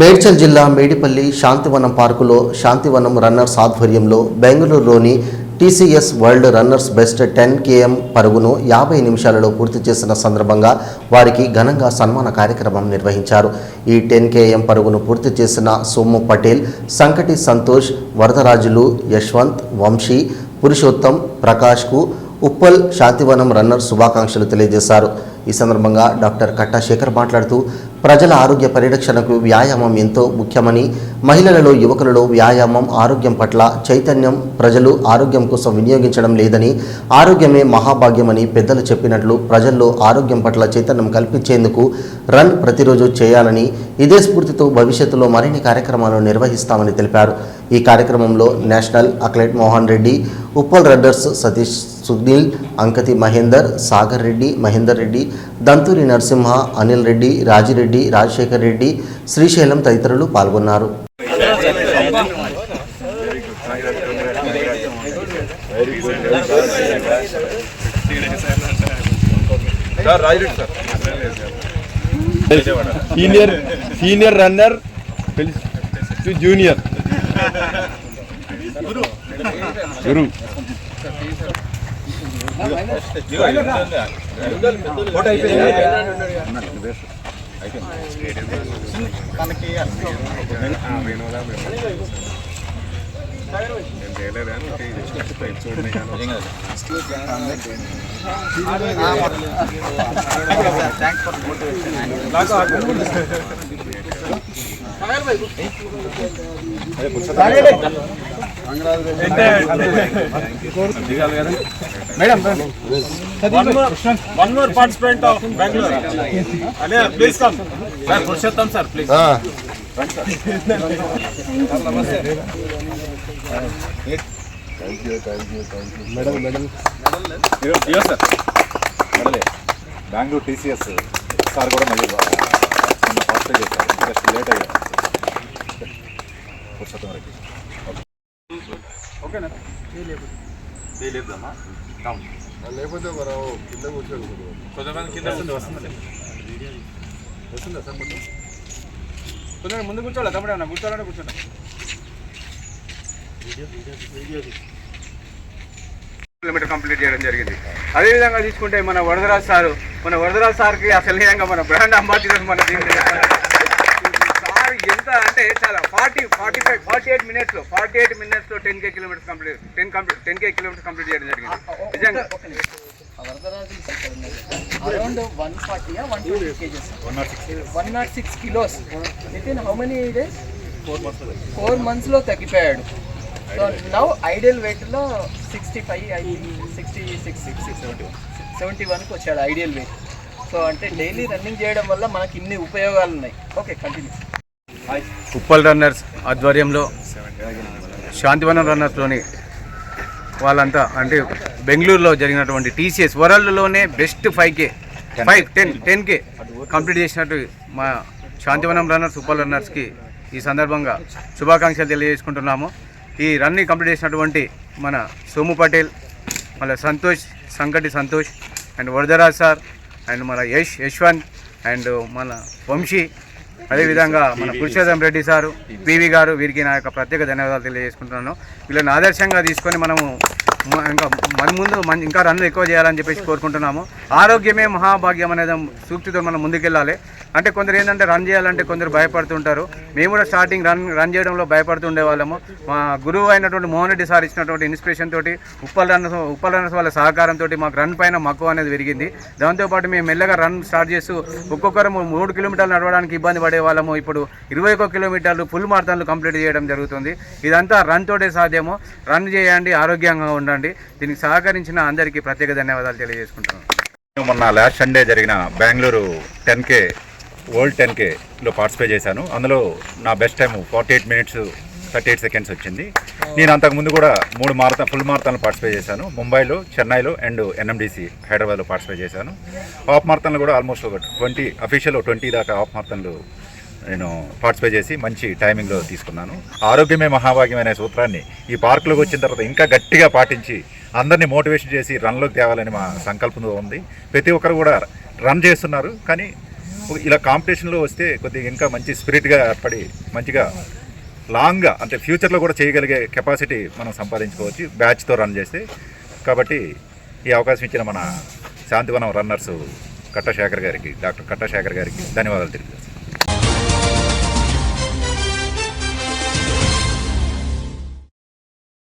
మేడ్చల్ జిల్లా మేడిపల్లి శాంతివనం పార్కులో శాంతివనం రన్నర్స్ ఆధ్వర్యంలో బెంగళూరులోని TCS world runners best ten KM పరుగును యాభై నిమిషాలలో పూర్తి చేసిన సందర్భంగా వారికి ఘనంగా సన్మాన కార్యక్రమం నిర్వహించారు. ఈ టెన్ కేఎం పరుగును పూర్తి చేసిన సోము పటేల్ సంకటి సంతోష్ వరదరాజులు యశ్వంత్ వంశీ పురుషోత్తం ప్రకాష్కు ఉప్పల్ శాంతివనం రన్నర్ శుభాకాంక్షలు తెలియజేశారు. ఈ సందర్భంగా డాక్టర్ కట్టా శేఖర్ మాట్లాడుతూ ప్రజల ఆరోగ్య పరిరక్షణకు వ్యాయామం ఎంతో ముఖ్యమని మహిళలలో యువకులలో వ్యాయామం ఆరోగ్యం పట్ల చైతన్యం ప్రజలు ఆరోగ్యం కోసం వినియోగించడం లేదని ఆరోగ్యమే మహాభాగ్యమని పెద్దలు చెప్పినట్లు ప్రజల్లో ఆరోగ్యం పట్ల చైతన్యం కల్పించేందుకు రన్ ప్రతిరోజు చేయాలని ఇదే స్ఫూర్తితో భవిష్యత్తులో మరిన్ని కార్యక్రమాలు నిర్వహిస్తామని తెలిపారు. ఈ కార్యక్రమంలో national athlete Mohan Reddy Uppal runners Satish Sunil Ankathi Mahender Sagar Reddy Mahender Reddy Danturi Narasimha Anil Reddy Rajireddy Rajasekhar Reddy Srisailam తదితరులు పాల్గొన్నారు. Sir Rajireddy sir senior senior runner junior guru. Connect చేయాలి Vinoda thanks for motivation one more participant of Bengaluru అదే please come sir Purushottam sir please medal medal sir మెడలే Bengaluru TCS sir కూడా మళ్ళీ first చేశారు just late అయ్యారు పురుషోత్తం రెడ్డి లేకపోతే మనం కింద కూర్చోండి కొంతమంది కింద వస్తుంది. వస్తుందా సార్ మొత్తం కొంచెం ముందు కూర్చోవాలి? తమ్ముడు అన్న కూర్చోాలంటే కూర్చోండి. కిలోమీటర్ కంప్లీట్ చేయడం జరిగింది. అదేవిధంగా తీసుకుంటే మన వరదరాజ్ సార్ మన వరదరాజ్ సార్కి అసలు నిజంగా మన బ్రాండ్ అంబాసిడర్ మన దీని ఎంత అంటే చాలా forty forty five forty eight మినిట్స్లో ఫార్టీ ఎయిట్ మినిట్స్లో ten K kilometres complete ten complete ten K kilometres complete చేయడం జరిగింది. నిజంగా. around 140 or 120 kgs. 106 kilos. Within how many days? Four మంత్స్లో. తగ్గిపోయాడు. సో నవ్ ఐడియల్ వెయిట్లో sixty five sixty six sixty seventy seventy వన్కి వచ్చాడు ideal weight. So అంటే daily running చేయడం వల్ల మనకి ఇన్ని ఉపయోగాలు ఉన్నాయి. Okay continue. ఉప్పల్ రన్నర్స్ ఆధ్వర్యంలో శాంతివనం రన్నర్స్లోని వాళ్ళంతా అంటే బెంగళూరులో జరిగినటువంటి TCS వరల్డ్లోనే best five K five ten ten K complete చేసినట్టు మా శాంతివనం రన్నర్స్ ఉప్పల్ రన్నర్స్కి ఈ సందర్భంగా శుభాకాంక్షలు తెలియజేసుకుంటున్నాము. ఈ రన్ని కంప్లీట్ చేసినటువంటి మన సోము పటేల్ మళ్ళీ Santosh Sankati Santosh and Varadaraj sir and మన యష్ యశ్వంత్ అండ్ మన వంశీ అదేవిధంగా మన పురుషోత్తం రెడ్డి సారు పివి గారు వీరికి నా యొక్క ప్రత్యేక ధన్యవాదాలు తెలియజేసుకుంటున్నాను. వీళ్ళని ఆదర్శంగా తీసుకొని మనము ఇంకా మన ముందు మన ఇంకా రన్ ఎక్కువ చేయాలని చెప్పేసి కోరుకుంటున్నాము. ఆరోగ్యమే మహాభాగ్యం అనేది సూక్తితో మనం ముందుకెళ్ళాలి. అంటే కొందరు ఏంటంటే రన్ చేయాలంటే కొందరు భయపడుతుంటారు. మేము కూడా స్టార్టింగ్ రన్ రన్ చేయడంలో భయపడుతుండే వాళ్ళము. మా గురువు అయినటువంటి మోహన్ రెడ్డి సార్ ఇచ్చినటువంటి ఇన్స్పిరేషన్ తోటి ఉప్పల్ రన్నర్స్ ఉప్పల్ రన్నర్స్ వాళ్ళ సహకారంతో మాకు రన్ పైన మక్కువ అనేది పెరిగింది. దాంతోపాటు మేము మెల్లగా రన్ స్టార్ట్ చేస్తూ ఒక్కొక్కరు మూడు కిలోమీటర్లు నడవడానికి ఇబ్బంది పడే వాళ్ళము ఇప్పుడు ఇరవై ఒక్క కిలోమీటర్లు ఫుల్ మార్థాన్లు కంప్లీట్ చేయడం జరుగుతుంది. ఇదంతా రన్ తోటే సాధ్యము. రన్ చేయండి ఆరోగ్యంగా ఉండండి. దీనికి సహకరించిన అందరికీ ప్రత్యేక ధన్యవాదాలు తెలియజేసుకుంటున్నాను. మొన్న లాస్ట్ సండే జరిగిన Bengaluru ten K world ten Khelo participate చేశాను. అందులో నా best time forty eight minutes thirty eight seconds వచ్చింది. నేను అంతకుముందు కూడా మూడు మారథాన్ ఫుల్ మారథాన్లో పార్టిసిపేట్ చేశాను. ముంబైలో చెన్నైలో అండ్ ఎన్ఎండిసి హైదరాబాద్లో పార్టిసిపేట్ చేశాను. హాఫ్ మారథాన్లో కూడా ఆల్మోస్ట్ ఒక ట్వంటీ అఫీషియల్ ట్వంటీ దాకా హాఫ్ మారథాన్లు నేను పార్టిసిపేట్ చేసి మంచి టైమింగ్లో తీసుకున్నాను. ఆరోగ్యమే మహాభాగ్యం అనే సూత్రాన్ని ఈ పార్కులోకి వచ్చిన తర్వాత ఇంకా గట్టిగా పాటించి అందరినీ మోటివేషన్ చేసి రన్లోకి తేవాలని మా సంకల్పంలో ఉంది. ప్రతి ఒక్కరు కూడా రన్ చేస్తున్నారు. కానీ ఇలా కాంపిటీషన్లో వస్తే కొద్దిగా ఇంకా మంచి స్పిరిట్గా ఏర్పడి మంచిగా లాంగ్గా అంటే ఫ్యూచర్లో కూడా చేయగలిగే కెపాసిటీ మనం సంపాదించుకోవచ్చు బ్యాచ్తో రన్ చేస్తే. కాబట్టి ఈ అవకాశం ఇచ్చిన మన శాంతివనం రన్నర్స్ కట్టశేఖర్ గారికి డాక్టర్ కట్టశేఖర్ గారికి ధన్యవాదాలు తెలియజేస్తాను